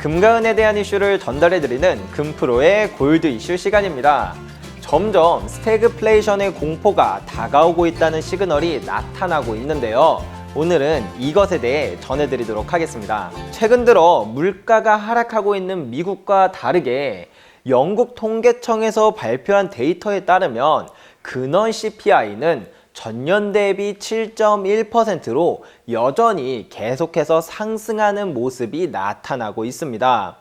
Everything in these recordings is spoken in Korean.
금가은에 대한 이슈를 전달해드리는 금프로의 골드 이슈 시간입니다. 점점 스태그플레이션의 공포가 다가오고 있다는 시그널이 나타나고 있는데요. 오늘은 이것에 대해 전해드리도록 하겠습니다. 최근 들어 물가가 하락하고 있는 미국과 다르게 영국 통계청에서 발표한 데이터에 따르면 근원 CPI는 전년 대비 7.1%로 여전히 계속해서 상승하는 모습이 나타나고 있습니다.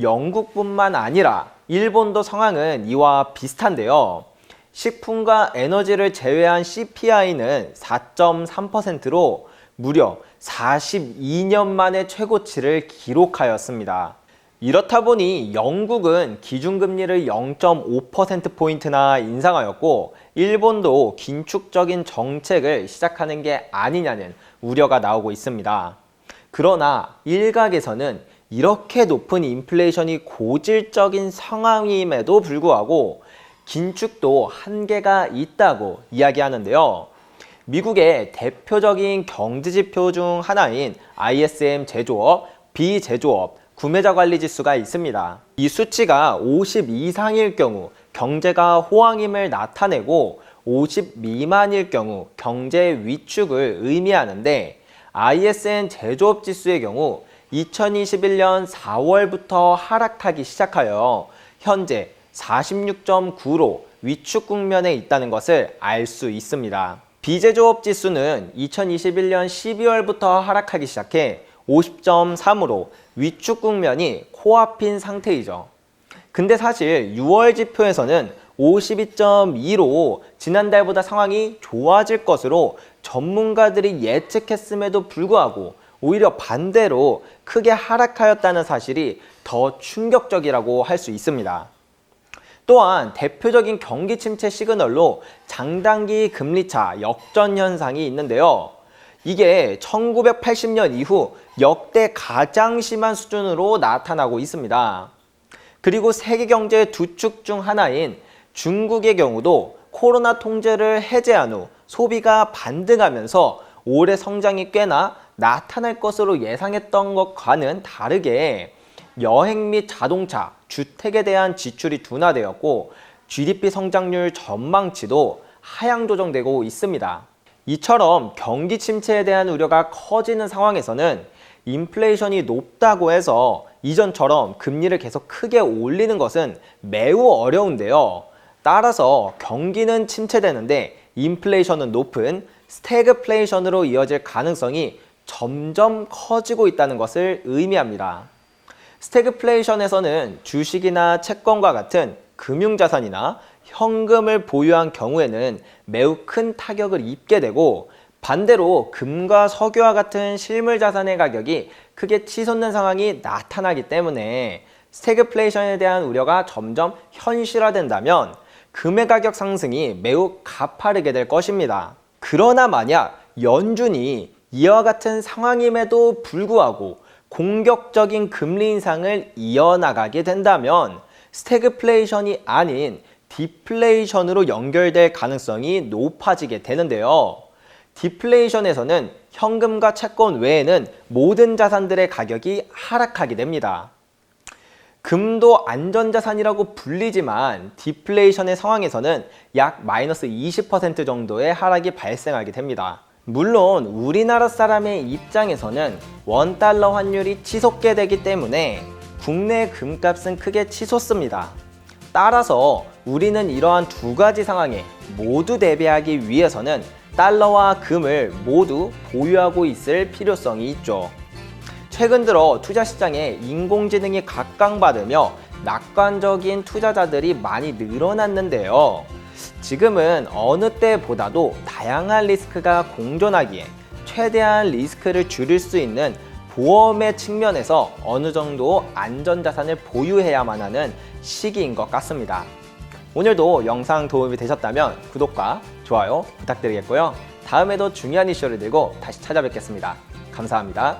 영국뿐만 아니라 일본도 상황은 이와 비슷한데요. 식품과 에너지를 제외한 CPI는 4.3%로 무려 42년 만에 최고치를 기록하였습니다. 이렇다 보니 영국은 기준금리를 0.5%포인트나 인상하였고, 일본도 긴축적인 정책을 시작하는 게 아니냐는 우려가 나오고 있습니다. 그러나 일각에서는 이렇게 높은 인플레이션이 고질적인 상황임에도 불구하고 긴축도 한계가 있다고 이야기하는데요. 미국의 대표적인 경제 지표 중 하나인 ISM 제조업, 비제조업, 구매자 관리 지수가 있습니다. 이 수치가 50 이상일 경우 경제가 호황임을 나타내고 50 미만일 경우 경제 위축을 의미하는데 ISM 제조업 지수의 경우 2021년 4월부터 하락하기 시작하여 현재 46.9로 위축 국면에 있다는 것을 알 수 있습니다. 비제조업 지수는 2021년 12월부터 하락하기 시작해 50.3으로 위축 국면이 코앞인 상태이죠. 근데 사실 6월 지표에서는 52.2로 지난달보다 상황이 좋아질 것으로 전문가들이 예측했음에도 불구하고 오히려 반대로 크게 하락하였다는 사실이 더 충격적이라고 할 수 있습니다. 또한 대표적인 경기 침체 시그널로 장단기 금리차 역전 현상이 있는데요. 이게 1980년 이후 역대 가장 심한 수준으로 나타나고 있습니다. 그리고 세계 경제의 두 축 중 하나인 중국의 경우도 코로나 통제를 해제한 후 소비가 반등하면서 올해 성장이 꽤나 나타날 것으로 예상했던 것과는 다르게 여행 및 자동차, 주택에 대한 지출이 둔화되었고 GDP 성장률 전망치도 하향 조정되고 있습니다. 이처럼 경기 침체에 대한 우려가 커지는 상황에서는 인플레이션이 높다고 해서 이전처럼 금리를 계속 크게 올리는 것은 매우 어려운데요. 따라서 경기는 침체되는데 인플레이션은 높은 스태그플레이션으로 이어질 가능성이 점점 커지고 있다는 것을 의미합니다. 스태그플레이션에서는 주식이나 채권과 같은 금융자산이나 현금을 보유한 경우에는 매우 큰 타격을 입게 되고 반대로 금과 석유와 같은 실물 자산의 가격이 크게 치솟는 상황이 나타나기 때문에 스태그플레이션에 대한 우려가 점점 현실화된다면 금의 가격 상승이 매우 가파르게 될 것입니다. 그러나 만약 연준이 이와 같은 상황임에도 불구하고 공격적인 금리 인상을 이어나가게 된다면 스태그플레이션이 아닌 디플레이션으로 연결될 가능성이 높아지게 되는데요. 디플레이션에서는 현금과 채권 외에는 모든 자산들의 가격이 하락하게 됩니다. 금도 안전자산이라고 불리지만 디플레이션의 상황에서는 약 마이너스 20% 정도의 하락이 발생하게 됩니다. 물론 우리나라 사람의 입장에서는 원달러 환율이 치솟게 되기 때문에 국내 금값은 크게 치솟습니다. 따라서 우리는 이러한 두 가지 상황에 모두 대비하기 위해서는 달러와 금을 모두 보유하고 있을 필요성이 있죠. 최근 들어 투자 시장에 인공지능이 각광받으며 낙관적인 투자자들이 많이 늘어났는데요. 지금은 어느 때보다도 다양한 리스크가 공존하기에 최대한 리스크를 줄일 수 있는 보험의 측면에서 어느 정도 안전자산을 보유해야만 하는 시기인 것 같습니다. 오늘도 영상 도움이 되셨다면 구독과 좋아요 부탁드리겠고요. 다음에도 중요한 이슈를 들고 다시 찾아뵙겠습니다. 감사합니다.